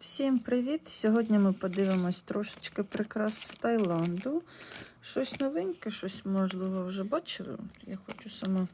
Всім привіт! Сьогодні ми подивимось трошечки прикрас з Таїланду. Щось новеньке, щось, можливо, вже бачили. Я хочу сама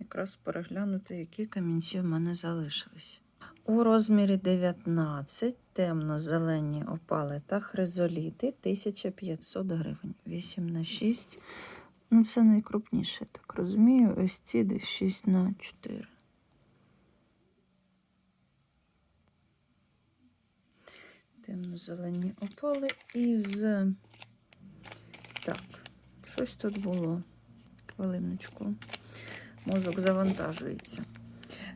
якраз переглянути, які камінці в мене залишились. У розмірі 19 темно-зелені опали та хризоліти 1500 гривень. 8 на 6. Ну, це найкрупніше, так розумію. Ось ці десь 6 на 4. Темно-зелені опали із. Так, щось тут було. Хвилиночку. Мозок завантажується.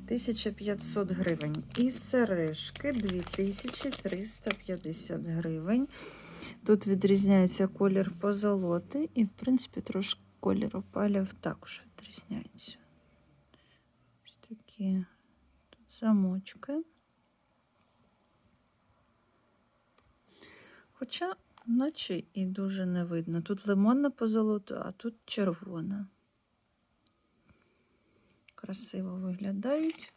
1500 гривень. І сережки 2350 гривень. Тут відрізняється колір позолоти, і, в принципі, трошки колір опалів також відрізняється. Ось такі замочки. Хоча, наче і дуже не видно. Тут лимонна позолота, а тут червона. Красиво виглядають.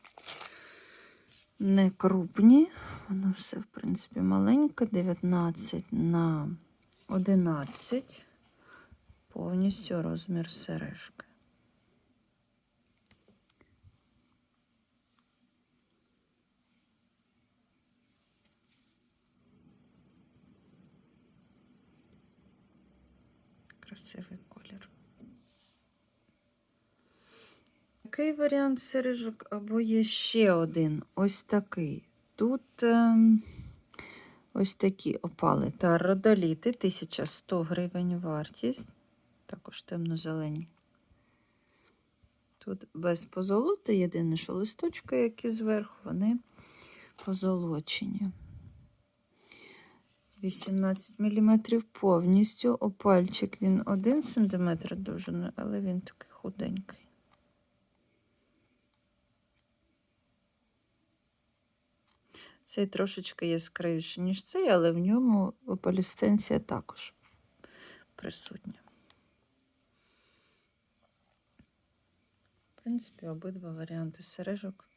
Не крупні, воно все, в принципі, маленьке, 19 на 11, повністю розмір сережки. Красивий колір. Такий варіант сережок, або є ще один. Ось такий. Тут е, ось такі опали та родоліти, 1100 гривень вартість. Також темно-зелені. Тут без позолоти, єдине, що листочки, які зверху, вони позолочені. 18 мм повністю. Опальчик він 1 см довжиною, але він такий худенький. Цей трошечки яскравіший, ніж цей, але в ньому опалісценція також присутня. В принципі, обидва варіанти сережок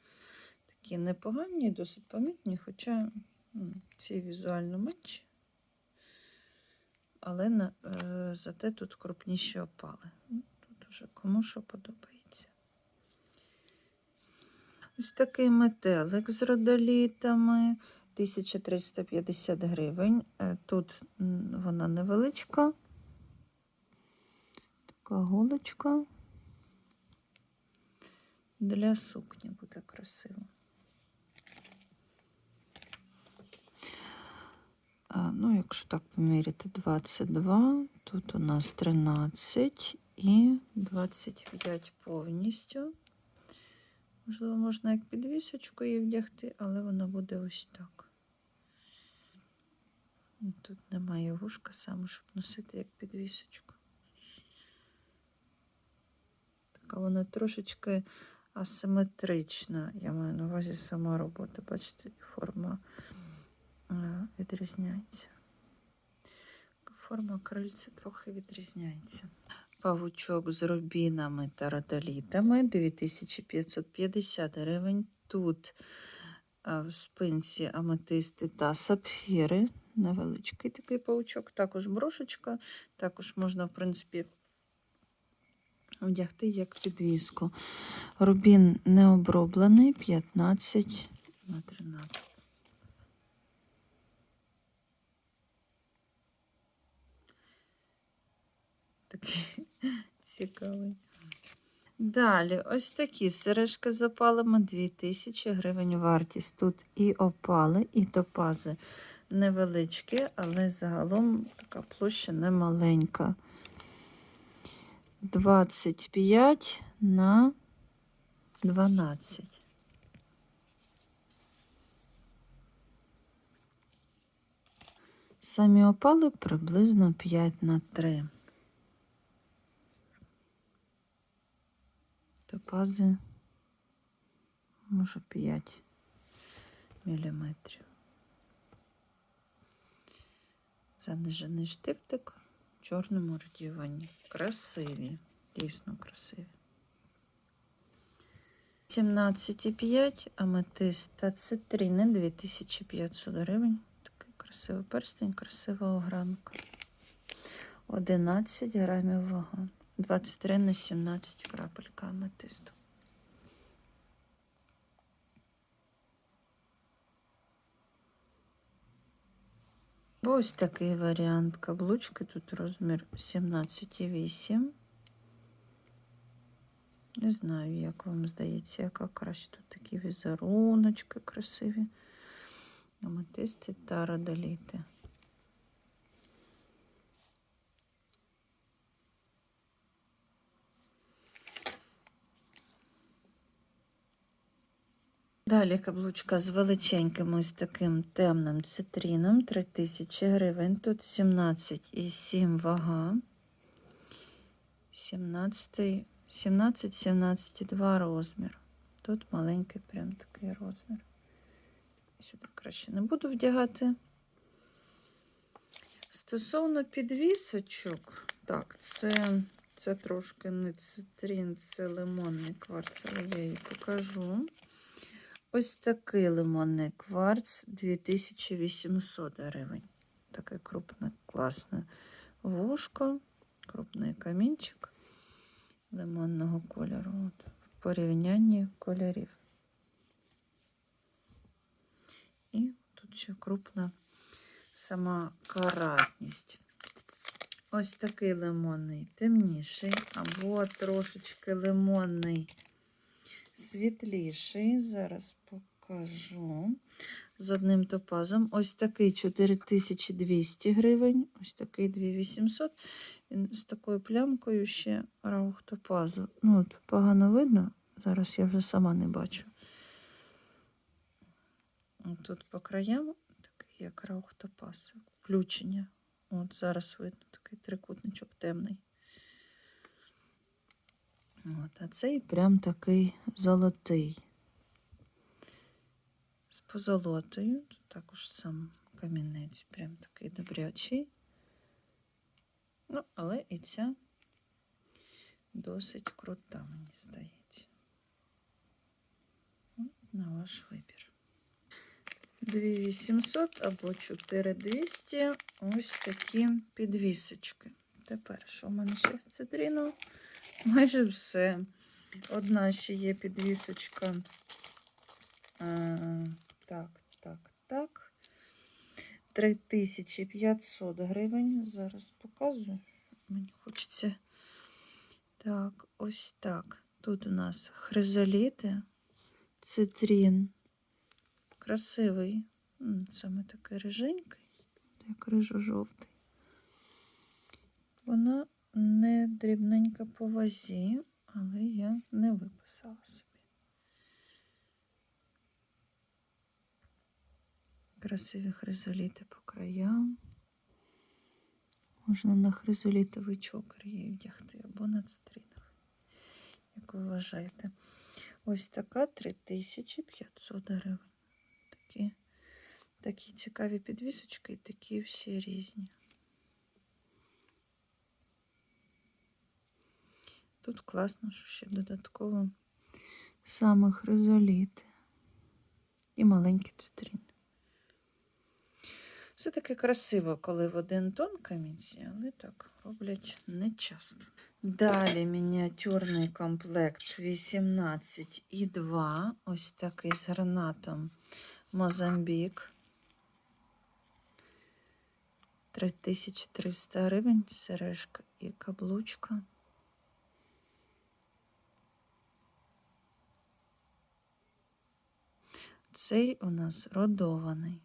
такі непогані, досить помітні, хоча ці візуально менші, але на, е, зате тут крупніші опали. Ну, Тут уже кому що подобається. Ось такий метелик з родолітами. 1350 гривень. Е, Тут вона невеличка. Така голочка. Для сукні буде красиво. А, Ну, якщо так поміряти, 22, тут у нас 13 і 25 повністю. Можливо, можна як підвісочку її вдягти, але вона буде ось так. Тут немає вушка саме, щоб носити як підвісочку. Така вона трошечки асиметрична. Я маю на увазі сама робота. Бачите, форма е, відрізняється. Форма крильця трохи відрізняється. Павучок з рубінами та родолітами 2550 гривень. Тут в спинці аметисти та сапфіри. Невеличкий такий павучок, також брошечка. Також можна, в принципі, вдягти як підвіску. Рубін не оброблений 15 на 13. Такий цікавий. Далі, ось такі сережки з опалами 2000 гривень вартість. Тут і опали, і топази невеличкі, але загалом така площа немаленька. 25 на 12. Самі опали приблизно 5 на 3. Топази, може 5 міліметрів. Занижений штифтик в чорному радіюванні. Красиві, дійсно красиві. 17,5, аметист та цитрини 2500 гривень. Такий красивий перстень, красива огранка. 11 грамів вага. 23 на 17 крапелька аметисту. Ось такий варіант каблучки. Тут розмір 17,8. Не знаю, як вам здається, яка краще. Тут такі візеруночки красиві. Аметисти та родоліти. Далі каблучка з величеньким ось таким темним цитрином 3000 гривень. Тут 17,7 вага. 17, 17, 17,2 розмір. Тут маленький прям такий розмір. Сюди краще не буду вдягати. Стосовно підвісочок, так, це, це трошки не цитрин, це лимонний кварц, але я її покажу. Ось такий лимонний кварц 2800 гривень. Таке крупне, класне вушко, крупний камінчик лимонного кольору. От, в порівнянні кольорів. І тут ще крупна сама каратність. Ось такий лимонний, темніший, або трошечки лимонний світліший. Зараз покажу. З одним топазом. Ось такий 4200 гривень, ось такий 2800. Він з такою плямкою ще раух топазу. Ну, от погано видно. Зараз я вже сама не бачу. Тут по краям такий як раух топаз. Включення. От зараз видно такий трикутничок темний. От, а цей прям такий золотий. З позолотою. Тут також сам камінець, прям такий добрячий. Ну, але і ця досить крута, мені здається. Ну, На ваш вибір. 2800 або 4200 ось такі підвісочки. Тепер, що в мене ще з цитрину? Майже все. Одна ще є підвісочка. А, так, так, так. 3500 гривень. Зараз показую. Мені хочеться. Так, ось так. Тут у нас хризоліти, цитрін. Красивий. Саме такий риженький, як рижо-жовтий. Вона не дрібненька по вазі, але я не виписала собі. Красиві хризоліти по краям. Можна на хризолітовий чокер її вдягти або на цитриновий, як ви вважаєте. Ось така 3500 гривень. Такі, такі цікаві підвісочки і такі всі різні. Тут класно, що ще додатково саме хризоліти і маленький цитрин. Все таки красиво, коли в один тон камінці, але так роблять не часто. Далі мініатюрний комплект 18 і 2. Ось такий з гранатом Мозамбік. 3300 гривень, сережка і каблучка. Цей у нас родований.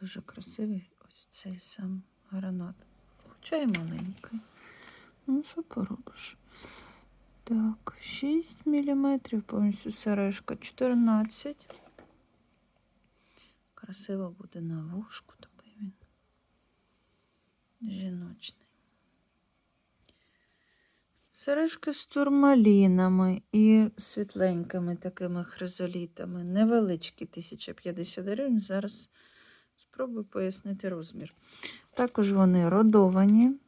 Дуже красивий ось цей сам гранат. Хоча й маленький. Ну, що поробиш? Так, 6 мм, повністю сережка 14. Красиво буде на вушку такий він. Жіночний. Сережки з турмалінами і світленькими такими хризолітами. Невеличкі 1050 гривень. Зараз спробую пояснити розмір. Також вони родовані,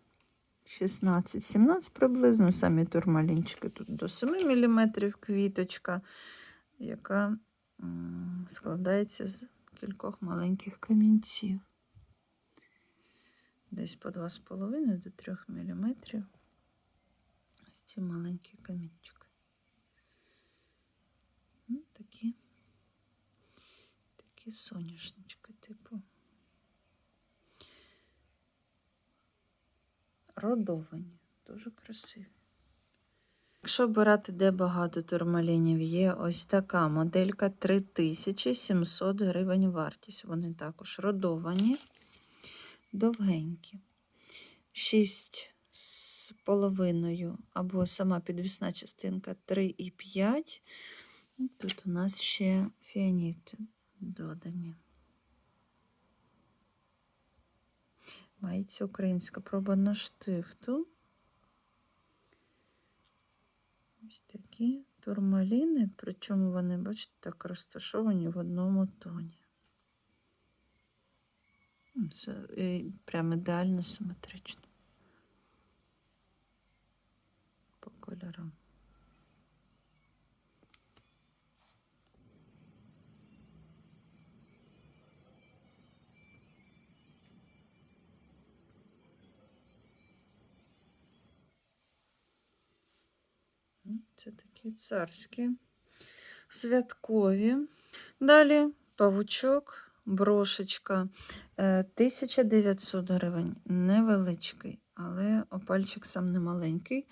16-17 приблизно. Самі турмалінчики тут до 7 мм квіточка, яка складається з кількох маленьких камінців. Десь по 2,5 до 3 мм. Ці маленькі камінчики. Ну, такі, такі соняшнички, типу. Родовані, дуже красиві. Якщо брати, де багато турмалінів, є ось така моделька 3700 гривень вартість. Вони також родовані, довгенькі. 6 з половиною або сама підвісна частинка 3,5. Тут у нас ще фіаніти додані. Мається українська проба на штифту. Ось такі турмаліни, причому вони, бачите, так розташовані в одному тоні. Це е, прям ідеально симетрично. По кольорам. М, Це такі царські, святкові. Далі павучок, брошечка. Е, 1900 гривень. Невеличкий, але опальчик сам не маленький.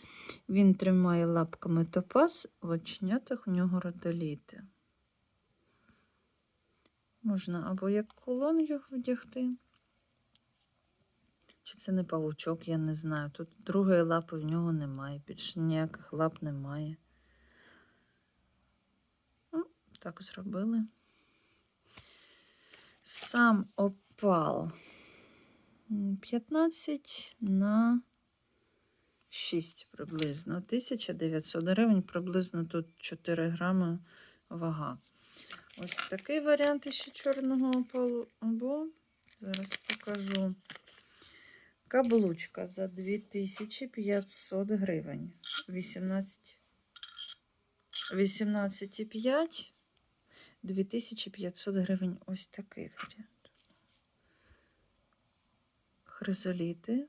Він тримає лапками топаз, в оченятах у нього родоліти. Можна або як кулон його вдягти. Чи це не павучок, я не знаю. Тут другої лапи в нього немає, більше ніяких лап немає. Ну, так зробили. Сам опал 15 на 6 приблизно. 1900 гривень, приблизно тут 4 грами вага. Ось такий варіант ще чорного опалу. Або зараз покажу. Каблучка за 2500 гривень. 18 18,5 2500 гривень. Ось такий варіант. Хризоліти.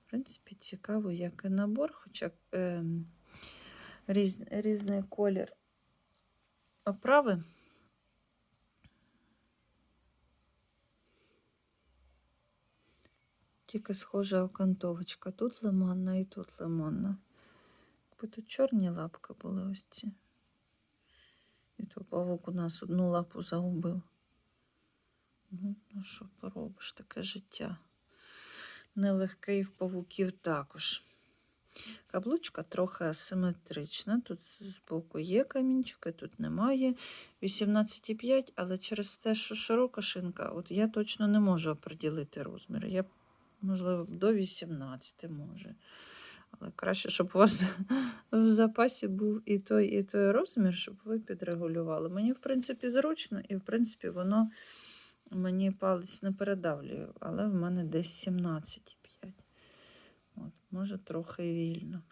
В принципі, цікаво, як і набор, хоча е, різ, різний колір оправи. Тільки схожа окантовочка. Тут лимонна і тут лимонна. Якби тут чорні лапки були ось ці. І то павук у нас одну лапу загубив. Ну, ну що поробиш, таке життя. Нелегке і в павуків також. Каблучка трохи асиметрична. Тут збоку є камінчики, тут немає. 18,5, але через те, що широка шинка, от я точно не можу оприділити розмір. Я, можливо, до 18 може. Але краще, щоб у вас в запасі був і той, і той розмір, щоб ви підрегулювали. Мені, в принципі, зручно, і, в принципі, воно мені палець не передавлює, але в мене десь 17,5. От, може, трохи вільно.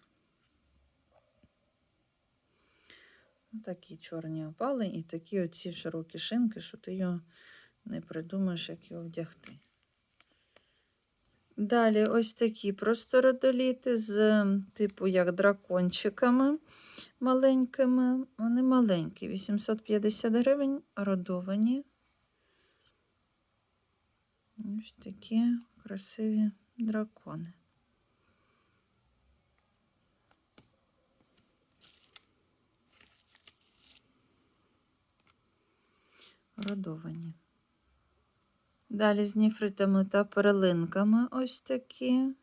Ну, Такі чорні опали і такі оці широкі шинки, що ти його не придумаєш, як його вдягти. Далі ось такі простородоліти з типу як дракончиками маленькими. Вони маленькі, 850 гривень, родовані. Ось такі красиві дракони. Родовані. Далі з ніфритами та перлинками ось такі.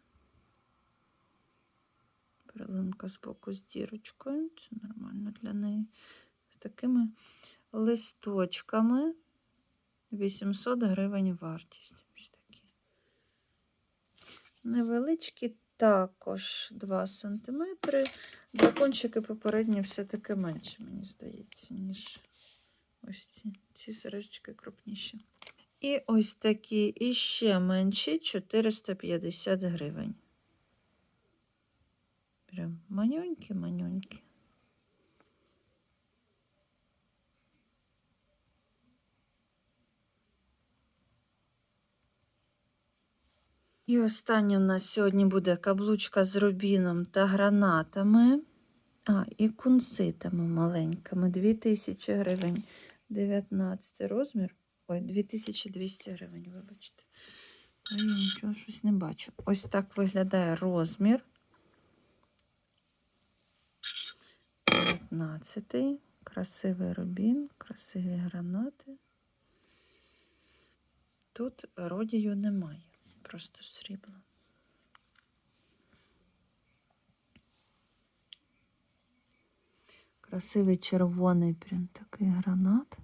Перлинка з боку з дірочкою. Це нормально для неї. З такими листочками. 800 гривень вартість. Ось такі. Невеличкі також 2 см. Дракончики попередні все-таки менше, мені здається, ніж ось ці. Ці сережечки крупніші. І ось такі іще менші 450 гривень. Прям манюнькі-манюнькі. І останнє у нас сьогодні буде каблучка з рубіном та гранатами. А, і кунситами маленькими. 2000 гривень. 19 розмір. Ой, 2200 гривень, вибачте. Я нічого щось не бачу. Ось так виглядає розмір. 19. Красивий рубін, красиві гранати. Тут родію немає, просто срібло. Красивий червоний прям такий гранат.